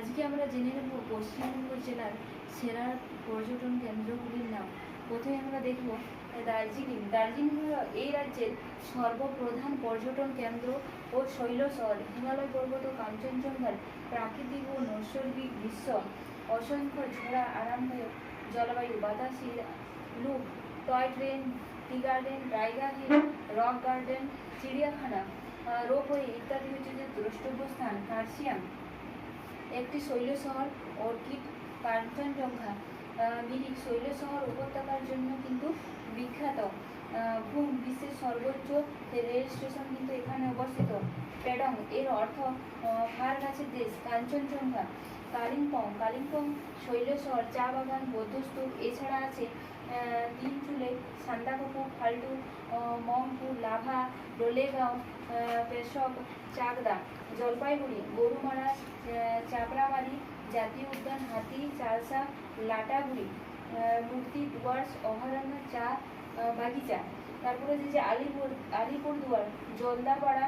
আজকে আমরা জেনে নেব পশ্চিমবঙ্গ জেলার সেরা পর্যটন কেন্দ্রগুলির নাম। প্রথমে আমরা দেখব দার্জিলিং। দার্জিলিং হল এই রাজ্যের সর্বপ্রধান পর্যটন কেন্দ্র ও শৈল শহর। হিমালয় পর্বত ও কাঞ্চনজঙ্ঘার প্রাকৃতিক ও নৈসর্গিক দৃশ্য, অসংখ্য ঝোড়া আরামদায়ক জলবায়ু Batasia loop toy train, tea garden Tiger Hill Rock Garden, চিড়িয়াখানা রোপওয়ে ইত্যাদি হচ্ছে যে দ্রষ্টব্য স্থান কার্শিয়াম একটি শৈল শহর, অর্কিড, কাঞ্চনজঙ্ঘা। মিরিক শৈল শহর উপত্যকার জন্য কিন্তু বিখ্যাত। ঘুম বিশ্বের সর্বোচ্চ রেল স্টেশন কিন্তু এখানে অবস্থিত। প্যাডং এর অর্থ ফার গাছের দেশ, কাঞ্চনজঙ্ঘা। কালিম্পং কালিম্পং শৈল শহর, চা বাগান, বৌদ্ধস্তূপ, এছাড়া আছে আহ, তিনচুলে সান্দাকপু ফাল্টু মংপুর লাভা লোলেগাঁও আহ, পেশক চাকদা জলপাইগুড়ি গরুমারা চাপড়ামারি জাতীয় উদ্যান হাতি চালসা লাটাগুড়ি মূর্তি ডুয়ার্স অভয়ারণ্য চা বাগিচা। তারপরে যে যে আলিপুর আলিপুরদুয়ার জলদাপাড়া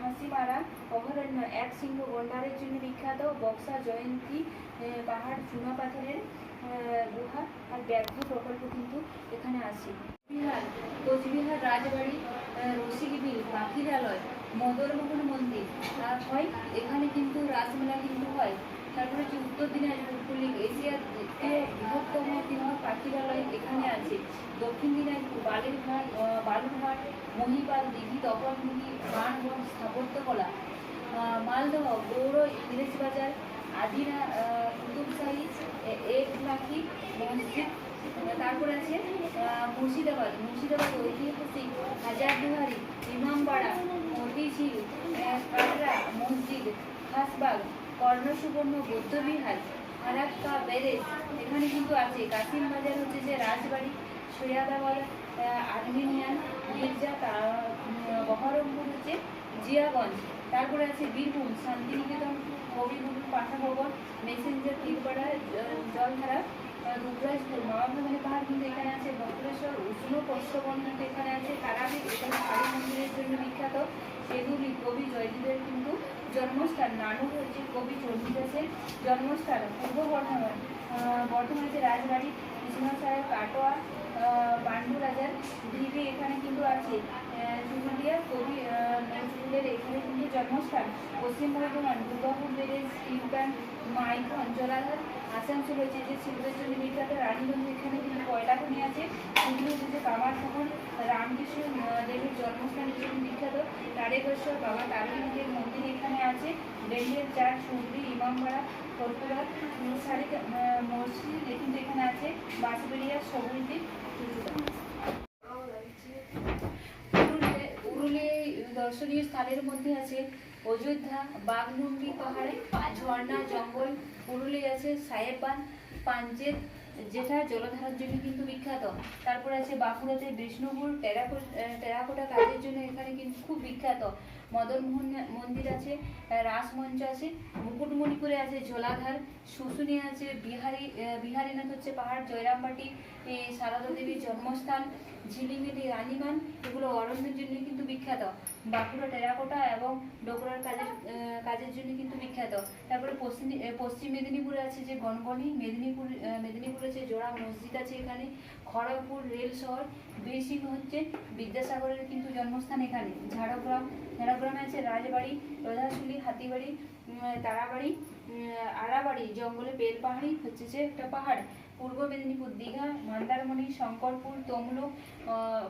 হাসিমারা অভয়ারণ্য এক সিংহ গন্ডারের জন্য বিখ্যাত বক্সা জয়ন্তী পাহাড় চুনা ব্যাঘ্র প্রকল্প কিন্তু এখানে আছে। বিহার কোচবিহার রাজবাড়ি রসিকবিল পাখিরালয়, মদনমোহন মন্দির হয় এখানে কিন্তু রাসমেলা কিন্তু হয়। তারপরে হচ্ছে উত্তর দিনাজপুর পুলিশ এশিয়ার বৃহত্তম বৃহৎ পাখিরালয় এখানে আছে। দক্ষিণ দিনাজপুর, বালুরঘাট বালুরঘাট, মহিপাল, দিঘি তপনদিঘি মানগঞ্জ স্থাপত্যকলা মালদহ গৌর ইংরেজ আহ, কুতুবশাহী এ- এক লাখি মসজিদ তারপরে আছে মুর্শিদাবাদ। মুর্শিদাবাদ ঐতিহাসিক হাজারদুয়ারি ইমামবাড়া মতিঝিল আহ, কাটরা মসজিদ খাসবাগ কর্ণসুবর্ণ বৌদ্ধবিহার ফারাক্কা ব্যারেজ এখানে কিন্তু আছে। কাসিম বাজার হচ্ছে যে রাজবাড়ি সৈয়াদাবাদ আর্মেনিয়ান গির্জা বহরমপুর হচ্ছে জিয়াগঞ্জ। তারপরে আছে বীরভূম শান্তিনিকেতন পাঠাভবন মেসেঞ্জার তীরপাড়া জলধারা দুবরাজপুর মামাভাঙানি পাহাড় কিন্তু এখানে আছে বক্রেশ্বর উষ্ণ পশ্চবন কিন্তু এখানে আছে তারাপীঠ এখানে কালী মন্দিরের জন্য বিখ্যাত এগুলি কবি জয়দেবের কিন্তু জন্মস্থান নানুর হচ্ছে কবি চণ্ডীদাসের জন্মস্থান পূর্ব বর্ধমান বর্ধমান হচ্ছে রাজবাড়ি কৃষ্ণ সাহেব কাটোয়া পাণ্ডু রাজার ঢিবি এখানে কিন্তু আছে চুরুলিয়া কবি নজরুলের এখানে কিন্তু জন্মস্থান। Paschim Bardhaman Durgapur barrage steel plant Maithon জলাধার আসানসোল হচ্ছে যে শিল্পের জন্য বিখ্যাত রানীগঞ্জ। এখানে কিন্তু কয়লা খনি আছে। সেগুলো হচ্ছে যে কামার ঠাকুর রামকৃষ্ণ দেবের জন্মস্থান হিসেবে বিখ্যাত। তারেকেশ্বর বাবা তারিণীদের মন্দির এখানে আছে। বেরিয়ের চার সুগরি ইমামবাড়া কর্পুরা সারি মসজিদ কিন্তু এখানে আছে। বাঁশবেড়িয়া উরুলে দর্শনীয় স্থানের মধ্যে আছে অযোধ্যা বাঘমুন্ডি পাহাড়ে ঝর্ণা জঙ্গল পুরুলিয়া আছে সাহেবান পাঞ্চেত যেটা জলধারার জন্য কিন্তু বিখ্যাত। তারপর আছে বাঁকুড়াতে বিষ্ণুপুর টেরাকো আহ, টেরাকোটা কাজের জন্য এখানে কিন্তু খুব বিখ্যাত। মদনমোহন মন্দির আছে রাসমঞ্চ আছে মুকুটমণিপুরে আছে জলাধার শুশুনি আছে বিহারি বিহারীনাথ হচ্ছে পাহাড় জয়রামবাটি সারদা দেবীর জন্মস্থান ঝিলিমিলি রানীমান এগুলো অরণ্যের জন্য কিন্তু বিখ্যাত। বাঁকুড়া টেরাকোটা এবং ডোকরার কাজের কাজের জন্য কিন্তু বিখ্যাত। তারপরে পশ্চিম পশ্চিম মেদিনীপুরে আছে যে গনগনি, মেদিনীপুর মেদিনীপুরে আছে জোড়া মসজিদ আছে এখানে, খড়গপুর রেল শহর, বীরসিংহ হচ্ছে বিদ্যাসাগরের কিন্তু জন্মস্থান এখানে। ঝাড়গ্রাম, ঝাড়গ্রামে আছে রাজবাড়ি, রোধাশুলি, হাতিবাড়ি তারাবাড়ি আড়াবাড়ি জঙ্গলে বেলপাহাড়ি হচ্ছে যে একটা পাহাড়। পূর্ব মেদিনীপুর দীঘা মন্দারমণি শঙ্করপুর, তমলুক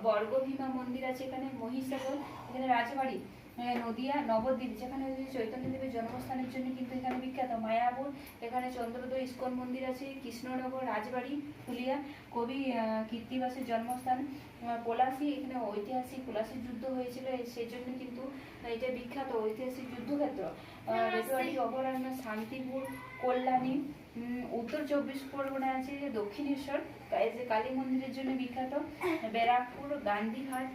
বর্গভীমা মন্দির আছে এখানে মহিষাগর এখানে রাজবাড়ি। নদিয়া নবদ্বীপ যেখানে চৈতন্যদেবের জন্মস্থানের জন্য কিন্তু এখানে বিখ্যাত। মায়াপুর এখানে চন্দ্রোদয় ইস্কন মন্দির আছে কৃষ্ণনগর রাজবাড়ি ফুলিয়া কবি কীর্তিবাসের জন্মস্থান। পলাশি এখানে ঐতিহাসিক পলাশির যুদ্ধ হয়েছিল সেই জন্য কিন্তু এটা বিখ্যাত ঐতিহাসিক যুদ্ধক্ষেত্র। বেতুয়ারি অভয়ারণ্য শান্তিপুর কল্যাণী উত্তর চব্বিশ পরগনায় আছে দক্ষিণেশ্বর কা- যে কালী মন্দিরের জন্য বিখ্যাত। ব্যারাকপুর গান্ধীঘাট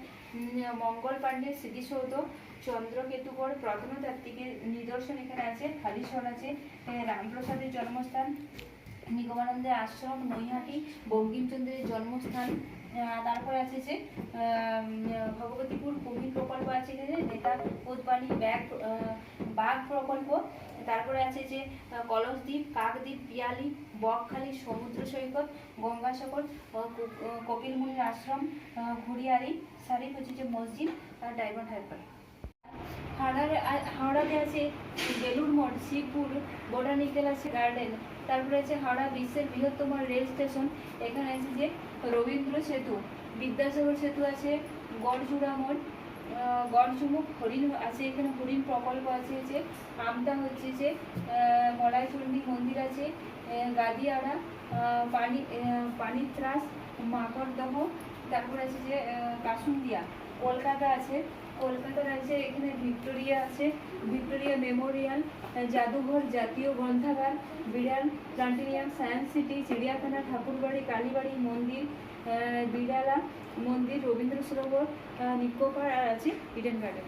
মঙ্গল পাণ্ডে স্মৃতিসৌধ চন্দ্রকেতুগড় প্রত্নতাত্ত্বিকের নিদর্শন এখানে আছে হালিশহর আছে রামপ্রসাদের জন্মস্থান নিগমানন্দের আশ্রম নৈহাটি বঙ্কিমচন্দ্রের জন্মস্থান তারপরে আছে যে ভগবতীপুর কুমির প্রকল্প আছে এখানে নেতা উদ্বাণী ব্যাগ বাঘ প্রকল্প তারপরে আছে যে কলসদ্বীপ কাকদ্বীপ পিয়ালি বকখালি সমুদ্র সৈকত গঙ্গাসাগর আহ, কো- কপিল মুনির আশ্রম ঘুড়িয়ারি শারিক হচ্ছে যে মসজিদ আর ডায়মন্ড হারবার। হাওড়ার হাওড়াতে আছে বেলুড় মঠ শিবপুর বোটানিক্যাল আছে গার্ডেন তারপরে আছে হাওড়া বিশ্বের বৃহত্তম রেল স্টেশন এখানে আছে যে রবীন্দ্র সেতু বিদ্যাসাগর সেতু আছে গড়চূড়া মোড় আহ, গড়চুমুক হরিণ আছে এখানে হরিণ প্রকল্প আছে যে আমতা হচ্ছে যে মলাইচণ্ডী মন্দির আছে গাদিয়াড়া পানি পানিত্রাস মাকড়দহ তারপর আছে যে কাসুন্দিয়া কলকাতা আছে কলকাতার আছে এখানে ভিক্টোরিয়া আছে, ভিক্টোরিয়া মেমোরিয়াল, জাদুঘর, জাতীয় গ্রন্থাগার, বিড়াল, প্লান্টেরিয়াম, সায়েন্স সিটি, চিড়িয়াখানা, ঠাকুরবাড়ি, কালীবাড়ি, মন্দির বিড়ালা, মন্দির, রবীন্দ্র সরোবর নিকোপার আর আছে ইডেন গার্ডেন।